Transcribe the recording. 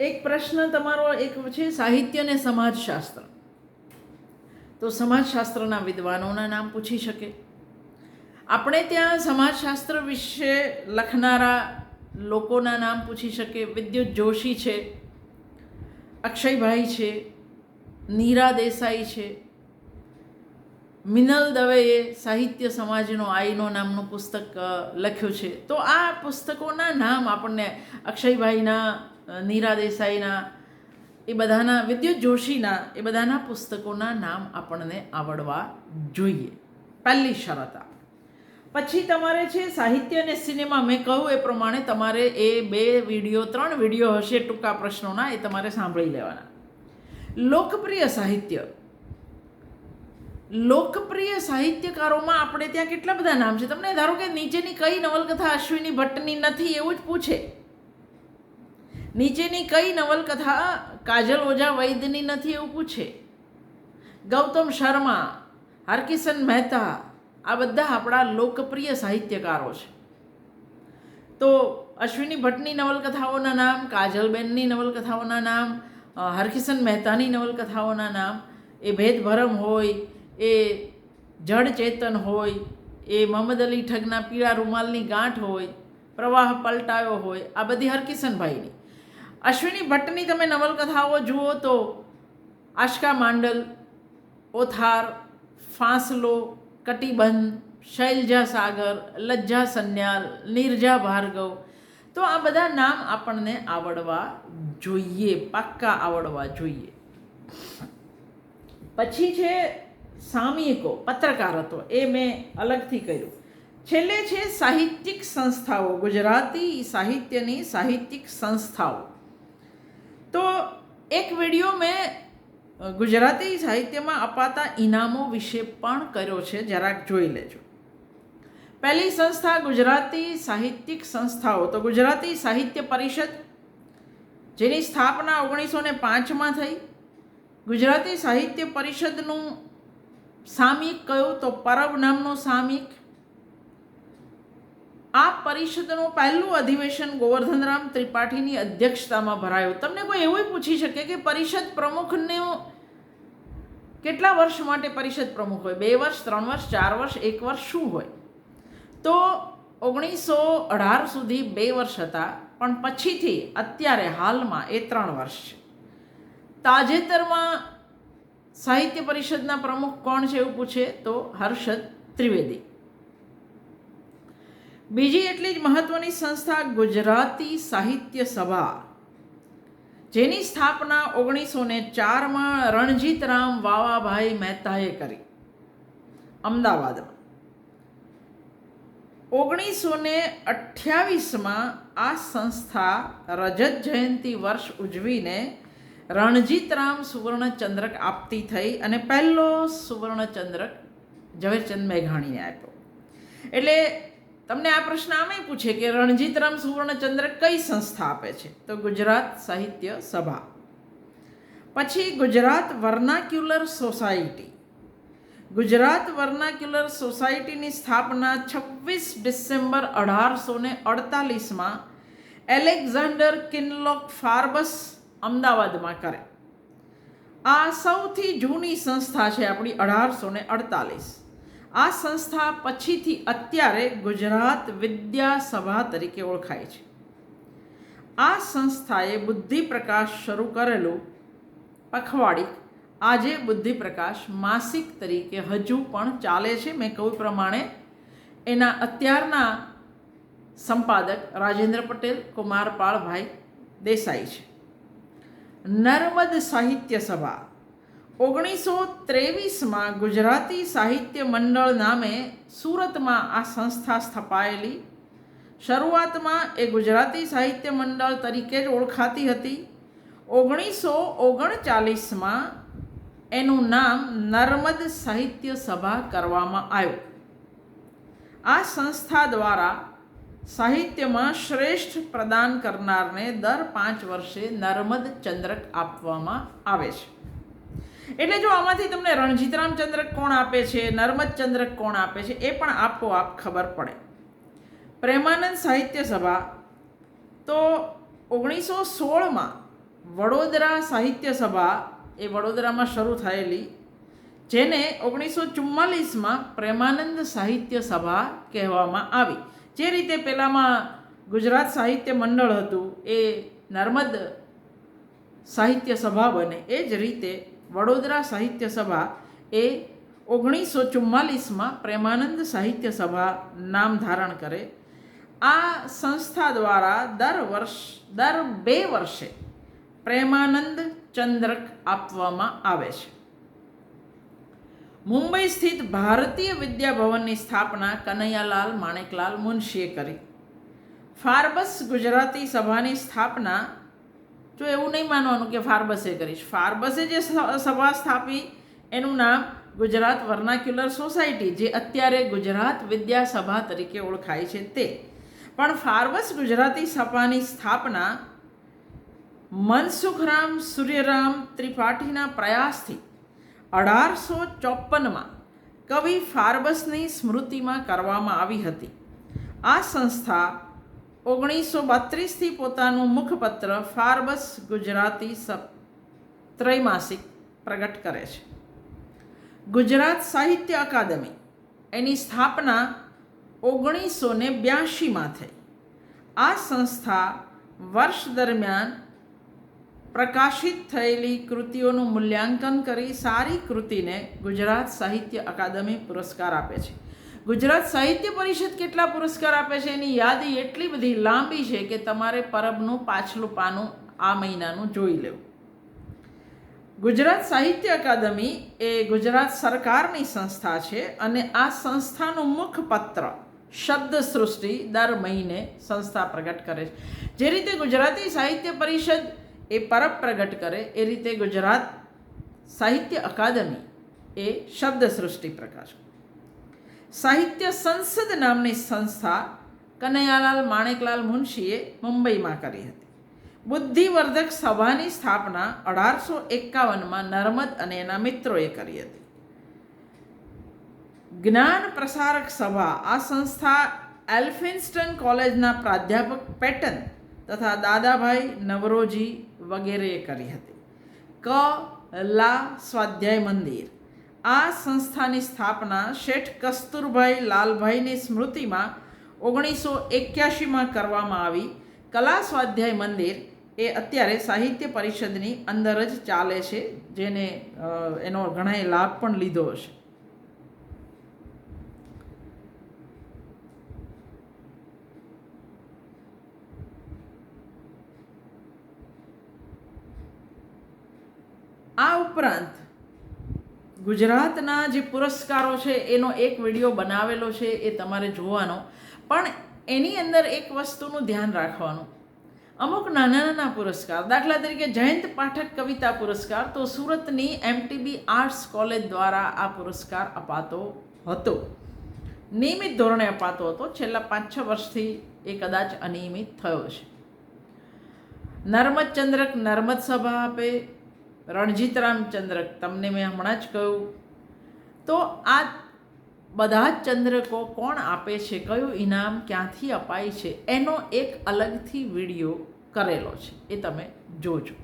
એક પ્રશ્ન તમારો એક છે, સાહિત્ય અને સમાજશાસ્ત્ર. તો સમાજશાસ્ત્રના વિદ્વાનોના નામ પૂછી શકે. આપણે ત્યાં સમાજશાસ્ત્ર વિશે લખનારા લોકોના નામ પૂછી શકે. વિદ્યુત જોશી છે, અક્ષયભાઈ છે નીરા દેસાઈ છે. મિનલ દવેએ સાહિત્ય સમાજનો આઈનો નામનું પુસ્તક લખ્યું છે. તો આ પુસ્તકોના નામ આપણને અક્ષયભાઈના નીરા દેસાઈના, એ બધાના, વિદ્યુત જોશીના, એ બધાના પુસ્તકોના નામ આપણને આવડવા જોઈએ. પહેલી શરત પછી તમારે છે સાહિત્ય અને સિનેમા, મેં કહ્યું એ પ્રમાણે તમારે એ બે વીડિયો, ત્રણ વીડિયો હશે ટૂંકા પ્રશ્નોના, એ તમારે સાંભળી લેવાના. લોકપ્રિય સાહિત્ય. લોકપ્રિય સાહિત્યકારોમાં આપણે ત્યાં કેટલા બધા નામ છે? તમને ધારો કે નીચેની કઈ નવલકથા, અશ્વિની ભટ્ટની નથી, એવું જ પૂછે. નીચેની કઈ નવલકથા કાજલ ઓઝા વૈદ્યની નથી એવું પૂછે? ગૌતમ શર્મા, હરકિશન મહેતા, આ બધા આપણા લોકપ્રિય સાહિત્યકારો છે. તો અશ્વિની ભટ્ટની નવલકથાઓના નામ, કાજલબેનની નવલકથાઓના નામ હરકિશન મહેતાની નવલકથાઓના નામ, એ ભેદભરમ હોય, એ જડ ચેતન હોય, એ મોહમ્મદ અલી ઠગના પીળા રૂમાલની ગાંઠ હોય, પ્રવાહ પલટાયો હોય, આ બધી હરકિશનભાઈની. અશ્વિની ભટ્ટની તમે નવલકથાઓ જુઓ તો આશકા માંડલ, ઓથાર, ફાંસલો, કટિબંધ, શૈલજા સાગર, લજ્જા સન્યાલ, નિર્જા ભાર્ગવ. તો આ બધા નામ આપણને આવડવા જોઈએ, પાક્કા આવડવા જોઈએ. પછી છે સામયિકો, પત્રકારત્વ. એ મેં અલગથી કર્યું. છેલ્લે છે સાહિત્યિક સંસ્થાઓ. ગુજરાતી સાહિત્યની સાહિત્યિક સંસ્થાઓ. તો એક વીડિયો મેં ગુજરાતી સાહિત્યમાં અપાતા ઇનામો વિશે પણ કર્યો છે, જરાક જોઈ લેજો. પહેલી સંસ્થા ગુજરાતી સાહિત્યિક સંસ્થાઓ. તો ગુજરાતી સાહિત્ય પરિષદ, જેની સ્થાપના ઓગણીસો ને પાંચમાં થઈ. ગુજરાતી સાહિત્ય પરિષદનું સામિક કયું? તો પરબ નામનું સામયિક આ પરિષદનું પહેલું અધિવેશન ગોવર્ધનરામ ત્રિપાઠીની અધ્યક્ષતામાં ભરાયું. તમને કોઈ એવું પૂછી શકે કે પરિષદ પ્રમુખને કેટલા વર્ષ માટે પરિષદ પ્રમુખ હોય? બે વર્ષ, ત્રણ વર્ષ, ચાર વર્ષ, એક વર્ષ શું હોય? તો ઓગણીસો અઢાર સુધી બે વર્ષ હતા, પણ પછીથી અત્યારે હાલમાં એ ત્રણ વર્ષ છે. તાજેતરમાં સાહિત્ય પરિષદના પ્રમુખ કોણ છે એવું પૂછે તો હર્ષદ ત્રિવેદી. બીજી એટલી જ મહત્વની સંસ્થા ગુજરાતી સાહિત્ય સભા. જેની સ્થાપના ઓગણીસો ને ચારમાં રણજીતરામ વાવાભાઈ મહેતાએ કરી. અમદાવાદમાં. ઓગણીસો ને અઠ્યાવીસમાં આ સંસ્થા રજત જયંતિ વર્ષ ઉજવીને રણજીતરામ સુવર્ણચંદ્રક આપતી થઈ અને પહેલો સુવર્ણચંદ્રક ઝવેરચંદ મેઘાણીને આપ્યો. એટલે તમને આ પ્રશ્ન આમે પૂછે કે રણજીતરામ સુવર્ણચંદ્ર કઈ સંસ્થા આપે છે? તો ગુજરાત સાહિત્ય સભા. પછી Gujarat vernacular society. Gujarat vernacular સોસાયટીની સ્થાપના છવ્વીસ ડિસેમ્બર અઢારસો ને અડતાલીસમાં એલેક્ઝાન્ડર કિનલોક ફાર્બસ અમદાવાદમાં કરે. આ સૌથી જૂની સંસ્થા છે આપણી અઢારસો ને અડતાલીસ. આ સંસ્થા પછીથી અત્યારે ગુજરાત વિદ્યા સભા તરીકે ઓળખાય છે. આ સંસ્થાએ બુદ્ધિપ્રકાશ શરૂ કરેલું પખવાડી આજે બુદ્ધિપ્રકાશ માસિક તરીકે હજુ પણ ચાલે છે. મેં કહ્યું પ્રમાણે એના અત્યારના સંપાદક રાજેન્દ્ર પટેલ, કુમારપાળભાઈ દેસાઈ છે. નર્મદ સાહિત્ય સભા ઓગણીસો ત્રેવીસમાં ગુજરાતી સાહિત્ય મંડળ નામે સુરતમાં આ સંસ્થા સ્થપાયેલી. શરૂઆતમાં એ ગુજરાતી સાહિત્ય મંડળ તરીકે જ ઓળખાતી હતી. ઓગણીસો ઓગણચાલીસમાં એનું નામ નર્મદ સાહિત્ય સભા કરવામાં આવ્યું. આ સંસ્થા દ્વારા સાહિત્યમાં શ્રેષ્ઠ પ્રદાન કરનારને દર પાંચ વર્ષે નર્મદ ચંદ્રક આપવામાં આવે છે. એટલે જો આમાંથી તમને રણજીતરામ ચંદ્રક કોણ આપે છે નર્મદ ચંદ્રક કોણ આપે છે, એ પણ આપોઆપ ખબર પડે. પ્રેમાનંદ સાહિત્ય સભા, તો ઓગણીસો સોળમાં વડોદરા સાહિત્ય સભા એ વડોદરામાં શરૂ થયેલી, જેને ઓગણીસો ચુમ્માલીસમાં પ્રેમાનંદ સાહિત્ય સભા કહેવામાં આવી. જે રીતે પહેલાંમાં ગુજરાત સાહિત્ય મંડળ હતું, એ નર્મદ સાહિત્ય સભા બને, એ જ રીતે વડોદરા સાહિત્ય સભા એ ઓગણીસો ચુમ્માલીસમાં પ્રેમાનંદ સાહિત્ય સભા નામ ધારણ કરે. આ સંસ્થા દ્વારા દર વર્ષ, દર બે વર્ષે પ્રેમાનંદ ચંદ્રક આપવામાં આવે છે. મુંબઈ સ્થિત ભારતીય વિદ્યાભવનની સ્થાપના કનૈયાલાલ માણેકલાલ મુનશીએ કરી. ફાર્બસ ગુજરાતી સભાની સ્થાપના જો એવું નહીં માનવાનું કે ફાર્બસે કરી ફાર્બસે જે સભા સ્થાપી, એનું નામ ગુજરાત વર્નાક્યુલર સોસાયટી, જે અત્યારે ગુજરાત વિદ્યા સભા તરીકે ઓળખાય છે તે. પણ ફાર્બસ ગુજરાતી સભાની સ્થાપના મનસુખરામ સૂર્યરામ ત્રિપાઠીના પ્રયાસથી અઢારસો ચોપનમાં કવિ ફાર્બસની સ્મૃતિમાં કરવામાં આવી હતી. આ સંસ્થા ઓગણીસો બત્રીસથી પોતાનું મુખપત્ર ફાર્બસ ગુજરાતી સપ ત્રૈમાસિક પ્રગટ કરે છે. ગુજરાત સાહિત્ય અકાદમી એની સ્થાપના ઓગણીસો ને બ્યાસીમાં થઈ. આ સંસ્થા વર્ષ દરમિયાન પ્રકાશિત થયેલી કૃતિઓનું મૂલ્યાંકન કરી સારી કૃતિને ગુજરાત સાહિત્ય અકાદમી પુરસ્કાર આપે છે. ગુજરાત સાહિત્ય પરિષદ કેટલા પુરસ્કાર આપે છે? એની યાદી એટલી બધી લાંબી છે કે તમારે પરબનું પાછલું પાનું આ મહિનાનું જોઈ લેવું. ગુજરાત સાહિત્ય અકાદમી એ ગુજરાત સરકારની સંસ્થા છે અને આ સંસ્થાનું મુખપત્ર શબ્દ સૃષ્ટિ દર મહિને સંસ્થા પ્રગટ કરે છે. જે રીતે ગુજરાતી સાહિત્ય પરિષદ એ પરબ પ્રગટ કરે, એ રીતે ગુજરાત સાહિત્ય અકાદમી એ શબ્દ સૃષ્ટિ પ્રકાશ સાહિત્ય સંસદ નામની સંસ્થા કનૈયાલાલ માણેકલાલ મુનશીએ મુંબઈમાં કરી હતી. બુદ્ધિવર્ધક સભાની સ્થાપના અઢારસો એકાવનમાં નર્મદ અને એના મિત્રોએ કરી હતી. જ્ઞાન પ્રસારક સભા આ સંસ્થા એલ્ફિન્સ્ટન કોલેજના પ્રાધ્યાપક પેટન તથા દાદાભાઈ નવરોજી વગેરેએ કરી હતી. ક લા સ્વાધ્યાય મંદિર. આ સંસ્થાની સ્થાપના શેઠ કસ્તુરભાઈ લાલભાઈની સ્મૃતિમાં ઓગણીસો એક્યાસીમાં કરવામાં આવી. કલા સ્વાધ્યાય મંદિર એ અત્યારે સાહિત્ય પરિષદની અંદર જ ચાલે છે, જેને એનો ઘણાએ લાભ પણ લીધો હશે. આ ઉપરાંત ગુજરાતના જે પુરસ્કારો છે, એનો એક વીડિયો બનાવેલો છે એ તમારે જોવાનો. પણ એની અંદર એક વસ્તુનું ધ્યાન રાખવાનું. અમુક નાના નાના પુરસ્કાર, દાખલા તરીકે જયંત પાઠક કવિતા પુરસ્કાર, તો સુરતની એમટીબી આર્ટ્સ કોલેજ દ્વારા આ પુરસ્કાર અપાતો હતો. નિયમિત ધોરણે અપાતો હતો. છેલ્લા પાંચ છ વર્ષથી એ કદાચ અનિયમિત થયો છે નર્મદ ચંદ્રક નર્મદ સભા આપે રણજીતરામ રામચંદ્રક તમને મેં હમણાં જ કહ્યું. તો આ બધા જ ચંદ્રકો કોણ આપે છે? કયું ઇનામ ક્યાંથી અપાય છે? એનો એક અલગથી વીડિયો કરેલો છે. એ તમે જોજો.